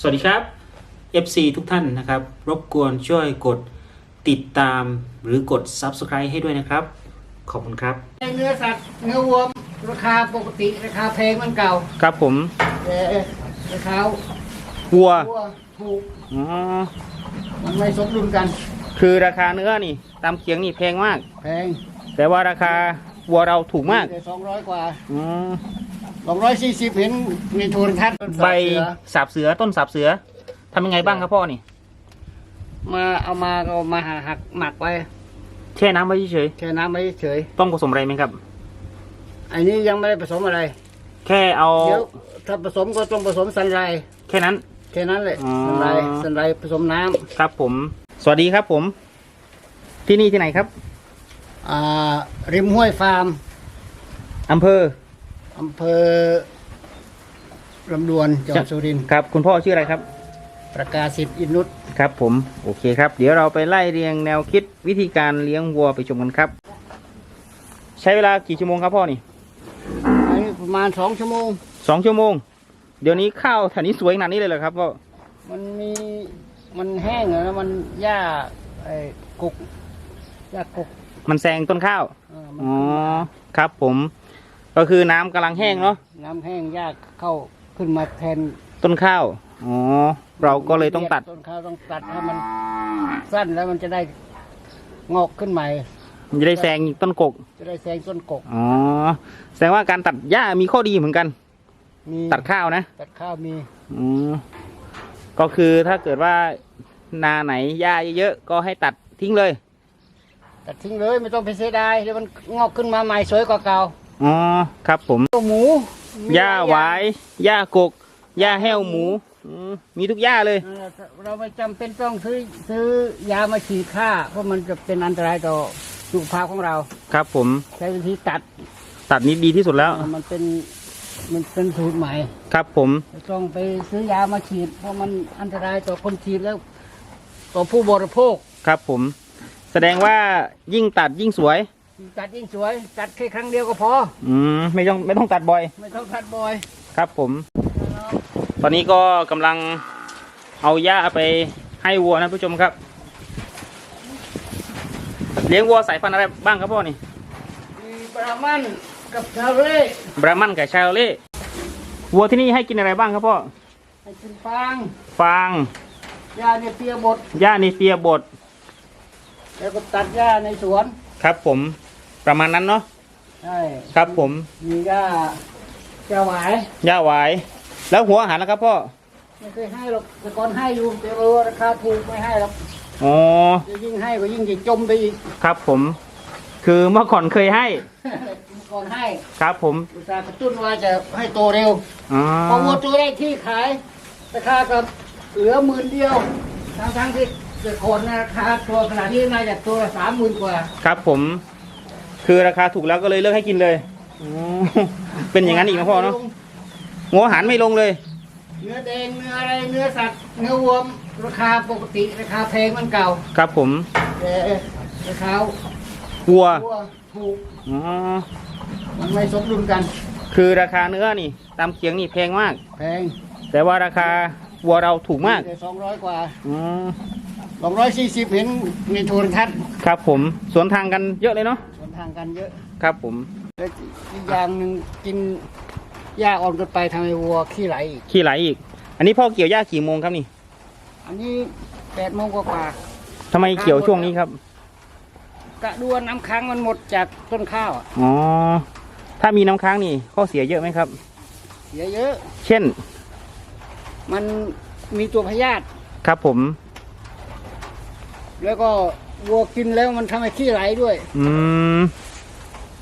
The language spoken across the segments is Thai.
สวัสดีครับ FC ทุกท่านนะครับ รบกวนช่วยกดติดตามหรือกด Subscribe ให้ด้วยนะครับ ขอบคุณครับ เนื้อสัตว์เนื้อวัวราคาปกติราคาแพงเหมันเก่าครับผมแต่ราคาวัววัวถูกอ๋อมันไม่สมดุลกัน คือราคาเนื้อนี่ ตามเคียงนี่แพงมาก แพงแต่ว่าราคาวัวเราถูกมากแต่สองร้อยกว่าอ๋อ สองร้อยสี่สิบเห็นในโทรทัศน์ใบสาบเสือต้นสาบเสือทำยังไงบ้างครับพ่อนี่มาเอามาก็เอามาหักหมักไว้แช่น้ำไว้เฉยแช่น้ำไว้เฉยๆต้องผสมอะไรไหมครับ อันนี้ยังไม่ได้ผสมอะไรแค่เอาเดี๋ยวถ้าผสมก็ต้องผสมสันไรแค่นั้น แค่นั้นแหละอ๋อ สันไรสันไรผสมน้ำครับผม สวัสดีครับผม ที่นี่ที่ไหนครับอ่าริมห้วยฟาร์มอำเภอ อำเภอลำดวนจังหวัดสุรินทร์ครับ คุณพ่อชื่ออะไรครับ ประกาศสิทธิ์อินุตครับผมโอเคครับ เดี๋ยวเราไปไล่เรียงแนวคิดวิธีการเลี้ยงวัวไปชมกันครับ ใช้เวลากี่ชั่วโมงครับพ่อนี่อันนี้ประมาณสองชั่วโมงสองชั่วโมง เดี๋ยวนี้ข้าวแถวนี้สวยขนาดนี้เลยเหรอครับพ่อมันมีมันแห้งอะแล้วมันหญ้าไอ้กุกหญ้ากุกมันแซงต้นข้าวเออมันอ๋อครับผม ก็คือน้ำกำลังแห้งเนาะน้ำแห้งหญ้าเข้าขึ้นมาแทนต้นข้าวอ๋อเราก็เลยต้องตัดต้นข้าวต้องตัดให้มันสั้นแล้วมันจะได้งอกขึ้นใหม่มันจะได้แซงต้นกกจะได้แซงต้นกกอ๋อแสดงว่าการตัดหญ้ามีข้อดีเหมือนกัน มีตัดข้าวนะตัดข้าวมีอืมก็คือถ้าเกิดว่านาไหนหญ้าเยอะๆก็ให้ตัดทิ้งเลย ตัดทิ้งเลยไม่ต้องไปเสียดายเดี๋ยวมันงอกขึ้นมาใหม่สวยกว่าเก่า อ๋อครับผมตัวหมูมีหญ้าลหอวายหญ้ากกหญ้าแห้วหมูอืมมีทุกหญ้าเลยเออเราไม่จำเป็นต้องซื้อซื้อยามาฉีดฆ่า เพราะมันจะเป็นอันตรายต่อสุขภาพของเรา ครับผม ใช้วิธีตัดตัดนี้ดีที่สุดแล้ว มันเป็นมันเป็นสูตรใหม่ครับผม ไม่ต้องไปซื้อยามาฉีด เพราะมันอันตรายต่อคนฉีดแล้ว ต่อผู้บริโภค ครับผม แสดงว่ายิ่งตัดยิ่งสวย ตัดยิ่งสวยตัดแค่ครั้งเดียวก็พอ อืมไม่ต้องไม่ต้องตัดบ่อย ไม่ต้องตัดบ่อยครับผม ตอนนี้ก็กำลังเอาหญ้าไปให้วัวนะผู้ชมครับ เลี้ยงวัวสายพันธุ์อะไรบ้างครับพ่อนี่มีปรามันกับชาวเร่บรามันกับชาโลเล่วัวที่นี่ให้กินอะไรบ้างครับพ่อให้กินฟางฟางหญ้าเนี่ยเปียบดหญ้าในเปียบดแล้วก็ตัดหญ้าในสวน ครับผม ประมาณนั้นเนาะใช่ครับผมมีหญ้าหญ้าหวายหญ้าหวาย แล้วหัวอาหารนะครับพ่อไม่เคยให้หรอกแต่ก่อนให้อยู่แต่เออราคาถูกไม่ให้หรอกอ๋อจะยิ่งให้ก็ยิ่งจะจมไปอีก ครับผม คือเมื่อก่อนเคยให้ก่อนให้ครับผมอุตส่าห์กระตุ้นว่าจะให้โตเร็วอ๋อพอวัวตัวแรกที่ขาย ราคาก็เหลือหมื่นเดียวทั้งทั้งๆที่แต่ก่อนนะราคาตัวขนาดนี้น่าจะตัวละสามหมื่นกว่า ครับผม คือราคาถูกแล้วก็เลยเลิกให้กินเลยอ๋อเป็นอย่างนั้นอีกนะพ่อเนาะหัวอาหารไม่ลงเลย เนื้อแดงเนื้ออะไรเนื้อสัตว์เนื้อวัวราคาปกติราคาแพงเหมันเก่าครับผมแต่ราคาวัววัวถูกอ๋อมันไม่สมดุลกัน คือราคาเนื้อนี่ ตามเคียงนี่แพงมาก แพงแต่ว่าราคาวัวเราถูกมากแต่สองร้อยกว่าอ๋อสองร้อยสี่สิบเห็นในโทรทัศน์ครับผมสวนทางกันเยอะเลยเนาะ สวนทางกันเยอะครับผม แล้วอีกอย่างหนึ่งกินหญ้าอ่อนเกินไปทำให้วัวขี้ไหลอีกขี้ไหลอีก อันนี้พ่อเกี่ยวหญ้ากี่โมงครับนี่อันนี้แปดโมงกว่าทำไมเกี่ยวช่วงนี้ครับ ๆกะดูว่าน้ำค้างมันหมดจากต้นข้าวอะอ๋อ ถ้ามีน้ำค้างนี่ข้อเสียเยอะไหมครับ เสียเยอะ เช่น มันมีตัวพยาธิครับผม แล้วก็ วัวกินแล้วมันทำให้ขี้ไหลด้วย อืม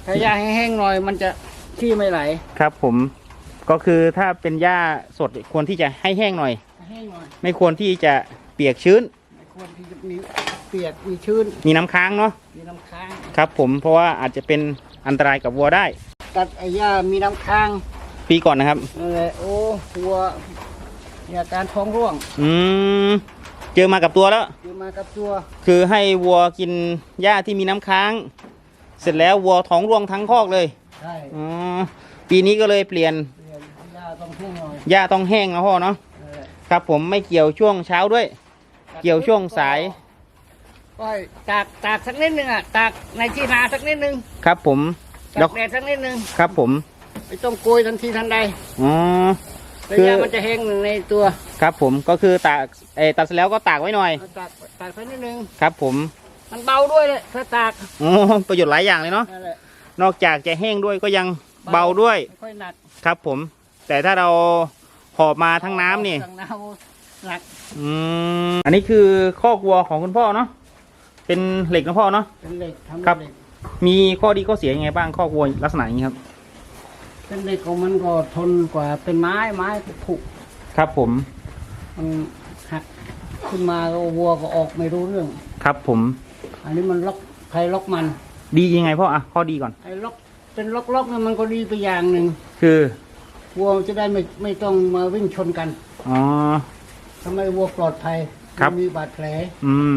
ถ้าหญ้าแห้งๆหน่อยมันจะขี้ไม่ไหลครับผม ก็คือถ้าเป็นหญ้าสดควรที่จะให้แห้งหน่อย แห้งหน่อยไม่ควรที่จะเปียกชื้น ไม่ควรที่จะมีเปียกมีชื้นมีน้ำค้างเนาะมีน้ำค้าง ครับผมเพราะว่าอาจจะเป็นอันตรายกับวัวได้ ตัดไอ้หญ้ามีน้ำค้างปีก่อนนะครับ นั่นแหละโอ้วัวมีอาการท้องร่วง อืม เจอมากับตัวแล้วอยู่มากับตัว คือให้วัวกินหญ้าที่มีน้ำค้าง เสร็จแล้ววัวท้องร่วงทั้งคอกเลยใช่อ๋อปีนี้ก็เลยเปลี่ยนเปลี่ยนหญ้าต้องแห้งหน่อยหญ้าต้องแห้งนะพ่อเนาะนั่นแหละครับผมไม่เกี่ยวช่วงเช้าด้วย เกี่ยวช่วงสายก็ตากตากสักนิดนึงอะตากในที่นาสักนิดนึงครับผมตาแล้วกแดดสักนิดนึงครับผมไม่ต้องโกยทันทีทันใดอ๋อระคือยะมันจะแห้งในตัว ครับผมก็คือตากเออตัดเสร็จแล้วก็ตากไว้หน่อย เอาตากตากสักนิดนึง ครับผมมันเบาด้วยเลยถ้าตากอ๋อประโยชน์หลายอย่างเลยเนาะนั่นแหละนอกจากจะแห้งด้วยก็ยังเบาด้วยไม่ค่อยหนักครับผม แต่ถ้าเราหอบมาทั้งน้ำนี่ ทั้งน้ำหนักอืมอันนี้คือข้อกวัวของคุณพ่อเนาะเป็นเหล็กนะพ่อเนาะ เป็นเหล็กทำครับเหล็กมีข้อดีข้อเสียยังไงบ้างข้อกวัวลักษณะอย่างนี้ครับ เป็นเหล็กของมันก็ทนกว่าเป็นไม้ไม้ผุครับผม มันหักขึ้นมาก็วัวก็ออกไม่รู้เรื่อง ครับผม อันนี้มันล็อกใครล็อกมัน ดียังไงพ่ออะข้อดีก่อน ไอ้ล็อกเป็นล็อกล็อกเนี่ยมันก็ดีไปอย่างหนึ่งคือวัวจะได้ไม่ไม่ต้องมาวิ่งชนกันอ๋อ ทำให้วัวปลอดภัยครับ ไม่มีบาดแผล อืม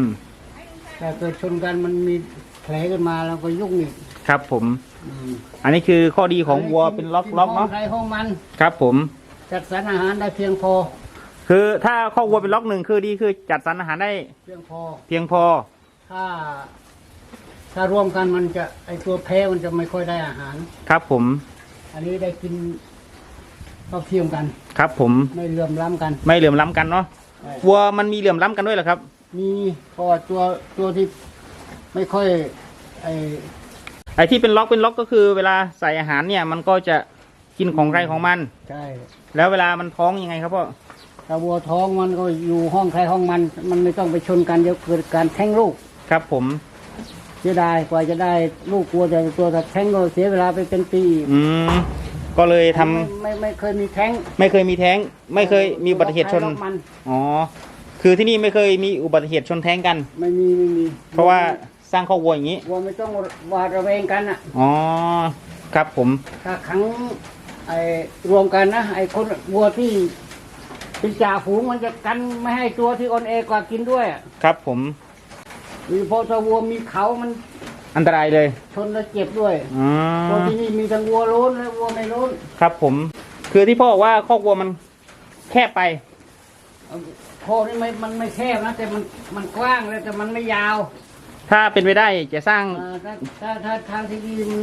แต่เกิดชนกันมันมีแผลขึ้นมาแล้วก็ยุ่งอีกครับผม อืมอันนี้คือข้อดีของวัวเป็นล็อกล็อกห้อเนาะงใครห้องมัน ครับผม จัดสรรอาหารได้เพียงพอ คือถ้าข้อวัวเป็นล็อกหนึ่งคือดีคือจัดสรรอาหารได้เพียงพอ เพียงพอ ถ้า ถ้ารวมกันมันจะไอตัวแพ้มันจะไม่ค่อยได้อาหาร ครับผม อันนี้ได้กินเท่าเทียมกัน ครับผม ไม่เหลื่อมล้ำกัน ไม่เหลื่อมล้ำกันเนาะใช่ วัวมันมีเหลื่อมล้ำกันด้วยเหรอครับ มีเพราะว่าตัวตัวที่ไม่ค่อย ไอไอ้ที่เป็นล็อกเป็นล็อกก็คือเวลาใส่อาหารเนี่ย มันก็จะกินของใครของมัน ใช่ แล้วเวลามันท้องยังไงครับพ่อ ถ้าวัวท้องมันก็อยู่ห้องใครห้องมัน มันไม่ต้องไปชนกันเดี๋ยวเกิดการแท้งลูกครับผมเสียดายกว่าจะได้ลูกวัวแต่ละตัวแต่แท้งก็เสียเวลาไปเป็นปีอีกอืมก็เลยทำไม่ไม่ไม่เคยมีแท้งไม่เคยมีแท้ง ไม่เคยมีอุบัติเหตุชน ล็อกมันอ๋อ คือที่นี่ไม่เคยมีอุบัติเหตุชนแท้งกัน ไม่มีไม่มีเพราะว่าสร้างครอบครัวอย่างนี้ วัวไม่ต้องหวาดระแวงกันอะ อ๋อ ครับผม ถ้าขังไอ้รวมกันนะไอ้คนวัวที่ เป็นจ่าฝูงมันจะกันไม่ให้ตัวที่อ่อนแอกว่ากินด้วยอะครับผมโดยเฉพาะถ้าวัวมีเขามันอันตรายเลยชนแล้วเจ็บด้วยอ๋อตัวที่นี่มีทั้งวัวโล้นและวัวไม่โล้นครับผม คือที่พ่อบอกว่าครอบครัวมันแคบไปเอาโคอนี่ไม่มันไม่แคบนะแต่มันมันกว้างเลยแต่มันไม่ยาวถ้าเป็นไปได้จะสร้างอ่าถ้าถ้าถ้าทางที่ดีมัน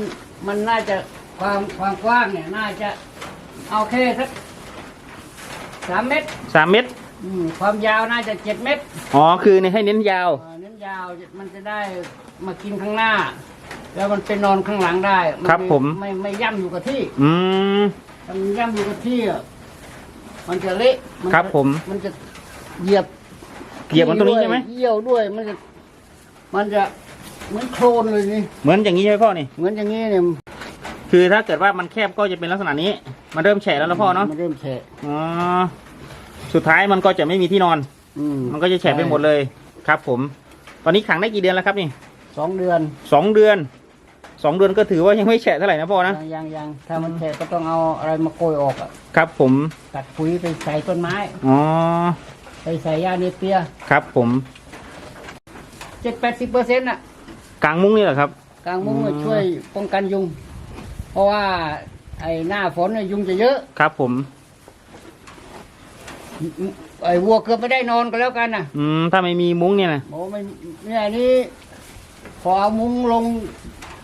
มันน่าจะความความกว้างเนี่ยน่าจะเอาแค่สัก สามเมตรสามเมตร อืมความยาวน่าจะเจ็ดเมตรอ๋อ คือในให้เน้นยาวอ่าเน้นยาวมันจะได้มากินข้างหน้า แล้วมันเป็นนอนข้างหลังได้นครับผม ไม่ไม่ย่ำอยู่กับที่อืม ถ้ามันย่ำอยู่กับที่อะมันจะเละนจะครับผม มันจะเหยียบเหยียบมันตรงนี้ใช่ไหม เยี่ยวด้วยมันจะมันจะเหมือนโคลนเลยนี่เหมือนอย่างนี้ใช่ไหมพ่อนี่ เหมือนอย่างนี้เนี่ย คือถ้าเกิดว่ามันแคบก็จะเป็นลักษณะนี้ มันเริ่มแฉะแล้วนะพ่อเนาะมันเริ่มแฉะอ๋อสุดท้ายมันก็จะไม่มีที่นอน อืมันก็จะแฉะไปหมดเลยครับ ผม ตอนนี้ขังได้กี่เดือนแล้วครับนี่สองเดือนสองเดือนสองเดือนก็ถือว่ายังไม่แฉะเท่าไหร่นะพ่อนะยังยังยังถ้ามันแฉะก็ต้องเอาอะไรมาโกยออกอะครับ ผมตัดปุ๋ยไปใส่ต้นไม้อ๋อไปใส่หญ้าเนเปียครับ ผมเจ็ดแปดสิบเปอร์เซ็นต์น่ะกลางมุ้งนี่เหรอครับกลางมุ้งอืเนี่ยมช่วยป้องกันยุงเพ ราะว่า ไอ้หน้าฝนเนี่ยยุงจะเยอะ ครับผม ไอ้วัวเกือบไม่ได้นอนกันแล้วกันน่ะอืม ถ้าไม่มีมุ้งเนี่ยนะโอ้ไม่เนี่ยอันนี้พอเอามุ้งลง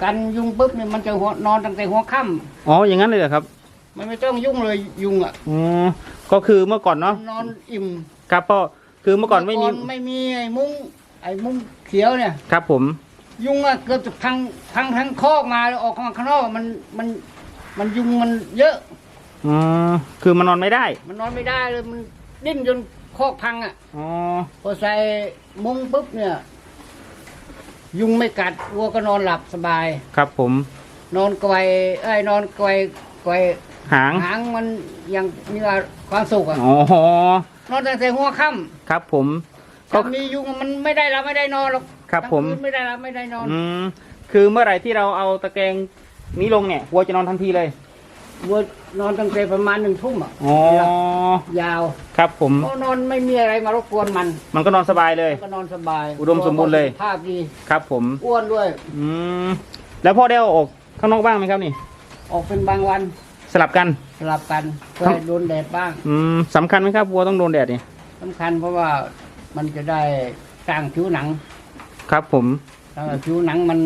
กันยุงปุ๊บเนี่ยมันจะหัวนอนตั้งแต่หัวค่อ๋อ อย่างนั้นเลยเหรอครับำมันไม่ต้องยุ่งเลยยุงอะอ๋อก็คือเมื่อก่อนเนาะ นอนอิ่มครับพ่อคือเมื่อก่อนไม่มี ไม่มีไอ้มุ้งไอ้มุ้งเขียวเนี่ย ครับผม ยุงอะเกือบจะพังพังทั้งคอกมาแล้วออกมาข้างนอกมันมันมันยุงมันเยอะ อ๋อ คือมันนอนไม่ได้ มันนอนไม่ได้เลยมันดิ้นจนคอกพังอะอ๋อ พอใส่มุ้งปุ๊บเนี่ย ยุงไม่กัดวัวก็นอนหลับสบาย ครับผม นอนไกวเอ้ยนอนไกวไกวหาง หางมันยังมีความสุขอะอ๋อ นอนตั้งแต่หัวค่ครับผมำก็ ถ้ามียุงมันไม่ได้รับไม่ได้นอนหรอก ครับทั้งผมคืนไม่ได้รับไม่ได้นอนอืมคือเมื่อไหร่ที่เราเอาตะแกรงนี้ลงเนี่ยวัวจะนอนทันทีเลยวัวนอนตั้งแต่ประมาณหนึ่งทุ่มอะอ๋อยาวครับผมเพราะนอนไม่มีอะไรมารบกวนมันมันก็นอนสบายเลย ก็นอนสบายอุดมสมบูรณ์เลย ภาพดีครับ ผม อ้วนด้วย อืมแล้วพ่อได้เอาออกข้างนอกบ้างไหมครับนี่ ออกเป็นบางวันสลับกัน สลับกันเพื่อให้โดนแดดบ้างอืมสำคัญไหมครับวัวต้องโดนแดดเนี่ยสำคัญเพราะว่ามันจะได้สร้างผิวหนัง ครับผมสร้างผิวหนังมัน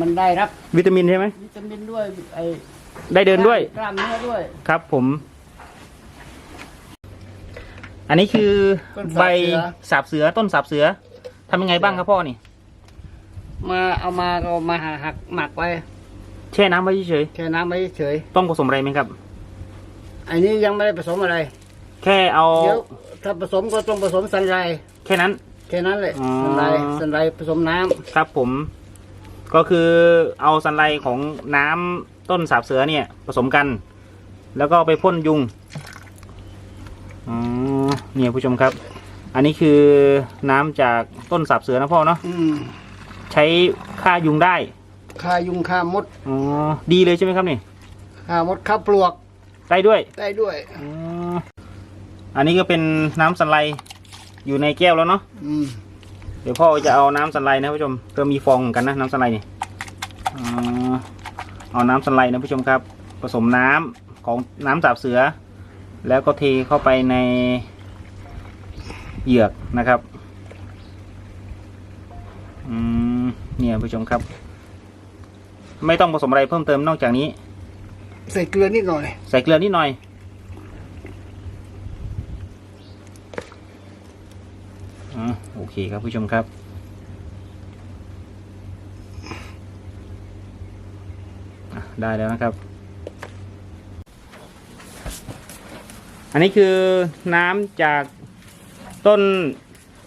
มันได้รับวิตามินใช่ไหมวิตามินด้วยไอ้ได้เดินด้วยกล้ามเนื้อด้วย ครับผม อันนี้คือต้นสาบใบเสือสาบเสือต้นสาบเสือทำยังไงบ้างครับพ่อนี่ มาเอามาก็มาหักหมักไว้แช่น้ำไว้เฉยแช่น้ำไว้เฉยๆต้องผสมอะไรไหมครับ ๆอันนี้ยังไม่ได้ผสมอะไรแค่เอา เดี๋ยวถ้าผสมก็ต้องผสมสันไรแค่นั้น แค่นั้นเลยอ๋อ สันไรสันไรผสมน้ำครับผม ก็คือเอาสันไลของน้ำต้นสาบเสือเนี่ยผสมกัน แล้วก็ไปพ่นยุงอ๋อเนี่ยผู้ชมครับ อันนี้คือน้ำจากต้นสาบเสือนะพ่อเนาะอืมใช้ฆ่ายุงได้ฆ่ายุงฆ่ามดอ๋อดีเลยใช่ไหมครับนี่ฆ่ามดฆ่าปลวกได้ด้วยได้ด้วย อ๋ออันนี้ก็เป็นน้ำสันไล อยู่ในแก้วแล้วเนาะอืมเดี๋ยวพ่อจะเอาน้ำสันไลนะผู้ชมก็มีฟองเหมือนกันนะน้ำสันไลเนี่ยอ๋อเอาน้ำสันไลนะผู้ชมครับ ผสมน้ำของน้ำสาบเสือ แล้วก็เทเข้าไปในเหยือกนะครับอืมเนี่ยผู้ชมครับ ไม่ต้องผสมอะไรเพิ่มเติมนอกจากนี้ ใส่เกลือนิดหน่อย ใส่เกลือนิดหน่อยอ่า โอเคครับผู้ชมครับอะได้แล้วนะครับ อันนี้คือน้ำจากต้น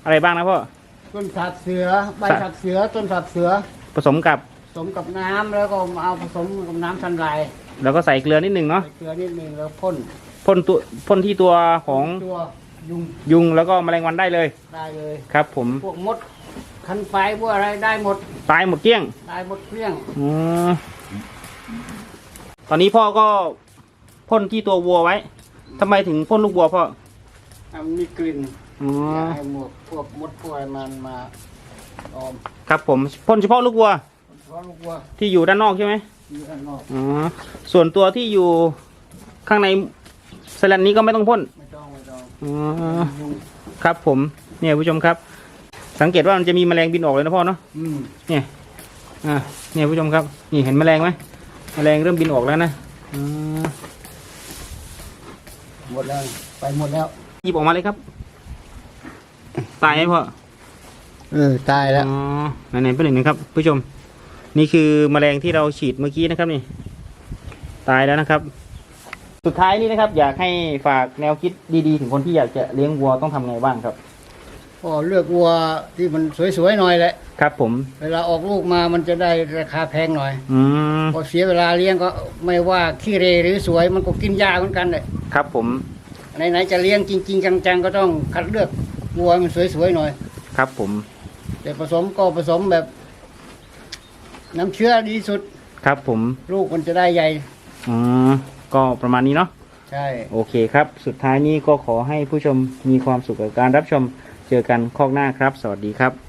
อะไรบ้างนะพ่อ ต้นสับเสือ ใบสับสับเสือ ต้นสับเสือ ผสมกับ ผสมกับน้ำแล้วก็เอาผสมกับน้ำสันไรแล้วก็ใส่เกลือนิดหนึ่งเนาะ ใส่เกลือนิดนึงแล้วพ่นพ่นตัวพ่นที่ตัวของตัว ยุงยุงแล้วก็แมลงวันได้เลยได้เลยครับ ผมพวกมดคันไฟพวกอะไรได้หมดตายหมดเกลี้ยงได้หมดเกลี้ยงอมตอนนี้พ่อก็พ่นที่ตัววัวไว้ทำไมถึงพ่นลูกวัวพ่อให้มันมีกลิ่นอ๋ออย่าให้หมวกพวกมดพวกอะไรมันมาตอมครับผมพ่นเฉพาะลูกวัวเพราะลูกวัวที่อยู่ด้านนอกใช่ไหมอยู่ด้านนอกอ๋อส่วนตัวที่อยู่ข้างในสแลนนี้ก็ไม่ต้องพ่นไม่ต้ องไม่ต้องอ๋อยุงครับผมเนี่ยผู้ชมครับ สังเกตว่ามันจะมีแมลงบินออกเลยนะพ่อเนาะอืมเนี่ยอ่าเนี่ยผู้ชมครับ นี่เห็นแมลงไหมแมลงเริ่มบินออกแล้วนะอ๋อหมดแล้วไปหมดแล้วหยิบออกมาเลยครับ ตายไหมพ่อเออตายแล้วอ๋อไหนๆเป็นหนึ่งนะครับ ผู้ชม นี่คือแมลงที่เราฉีดเมื่อกี้นะครับนี่ ตายแล้วนะครับ สุดท้ายนี้นะครับ อยากให้ฝากแนวคิดดีๆ ถึงคนที่อยากจะเลี้ยงวัวต้องทำไงบ้างครับ ก็เลือกวัวที่มันสวยๆหน่อยแหละ ครับผม เวลาออกลูกมามันจะได้ราคาแพงหน่อย อืมพอเสียเวลาเลี้ยงก็ไม่ว่าขี้เรหรือสวยมันก็กินยาเหมือนกันเลยครับผมไหนๆจะเลี้ยงจริง ๆ จังๆ ก็ต้องคัดเลือกวัวมันสวยๆหน่อย ครับผมแต่ผสมก็ผสมแบบ น้ำเชื้อดีสุดครับผม ลูกมันจะได้ใหญ่อ๋อ ก็ประมาณนี้เนาะใช่ โอเคครับ สุดท้ายนี้ก็ขอให้ผู้ชมมีความสุขกับการรับชมเจอกันข้อกหน้าครับ สวัสดีครับ